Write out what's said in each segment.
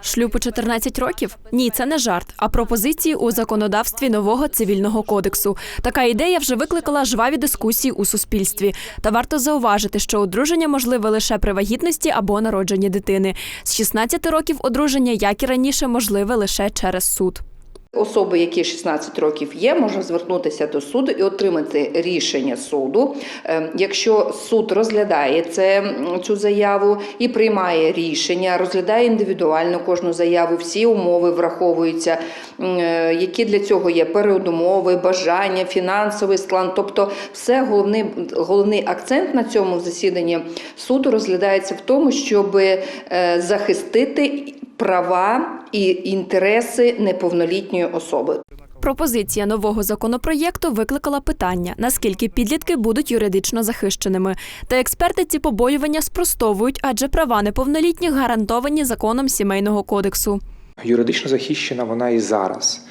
Шлюб у 14 років? Ні, це не жарт, а пропозиції у законодавстві нового цивільного кодексу. Така ідея вже викликала жваві дискусії у суспільстві. Та варто зауважити, що одруження можливе лише при вагітності або народженні дитини. З 16 років одруження, як і раніше, можливе лише через суд. Особи, які 16 років є, можуть звернутися до суду і отримати рішення суду. Е, Якщо суд розглядає це, цю заяву і приймає рішення, розглядає індивідуально кожну заяву, всі умови враховуються, е, які для цього є передумови, бажання, фінансовий склад. Тобто, все головний, головний акцент на цьому засіданні суду розглядається в тому, щоб е, захистити права і інтереси неповнолітньої особи. Пропозиція нового законопроєкту викликала питання, наскільки підлітки будуть юридично захищеними. Та експерти ці побоювання спростовують, адже права неповнолітніх гарантовані законом сімейного кодексу. Юридично захищена вона і зараз.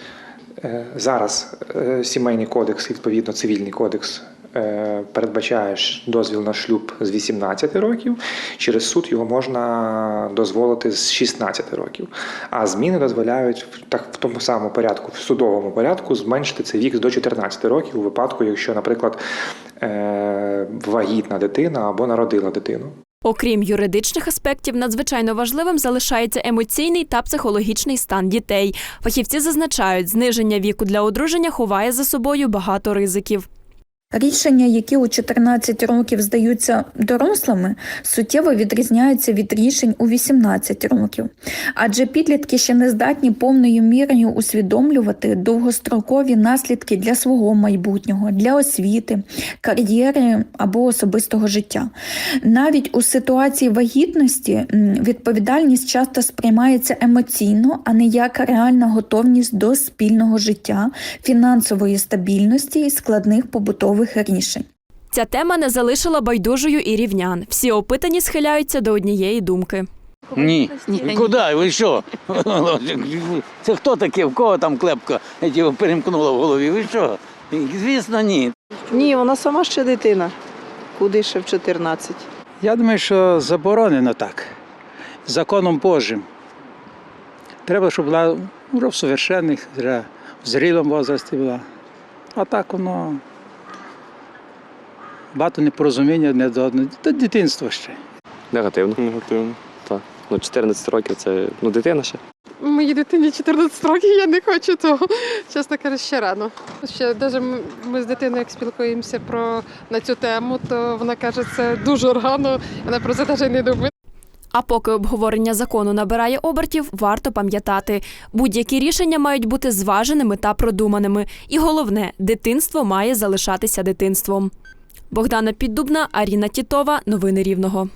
Е, Зараз е, сімейний кодекс, відповідно, цивільний кодекс е, передбачає ж дозвіл на шлюб з 18 років. Через суд його можна дозволити з 16 років. А зміни дозволяють так в тому самому порядку, в судовому порядку, зменшити цей вік до 14 років у випадку, якщо, наприклад, е, вагітна дитина або народила дитину. Окрім юридичних аспектів, надзвичайно важливим залишається емоційний та психологічний стан дітей. Фахівці зазначають, зниження віку для одруження ховає за собою багато ризиків. Рішення, які у 14 років здаються дорослими, суттєво відрізняються від рішень у 18 років, адже підлітки ще не здатні повною мірою усвідомлювати довгострокові наслідки для свого майбутнього, для освіти, кар'єри або особистого життя. Навіть у ситуації вагітності відповідальність часто сприймається емоційно, а не як реальна готовність до спільного життя, фінансової стабільності і складних побутових рішень. Ця тема не залишила байдужою і рівнян. Всі опитані схиляються до однієї думки. Ні. Куди? Ви що? Це хто таке? В кого там клепка ті, перемкнула в голові? Ви що? Звісно, ні. Ні, вона сама ще дитина. Куди ще в 14? Я думаю, що заборонено так. Законом Божим. Треба, щоб була ну, в совершенних, в зрілому возрасті була. А так воно багато непорозуміння одне до одного. Та дитинство ще. Негативно. Негативно. Так. Ну, 14 років це ну, дитина ще. Моїй дитині 14 років, я не хочу того. Чесно кажучи, ще рано. Ще навіть ми з дитиною як спілкуємося про на цю тему, то вона каже, це дуже рано. Вона про це навіть не думає. А поки обговорення закону набирає обертів, варто пам'ятати, будь-які рішення мають бути зваженими та продуманими. І головне, дитинство має залишатися дитинством. Богдана Піддубна, Аріна Тітова. Новини Рівного.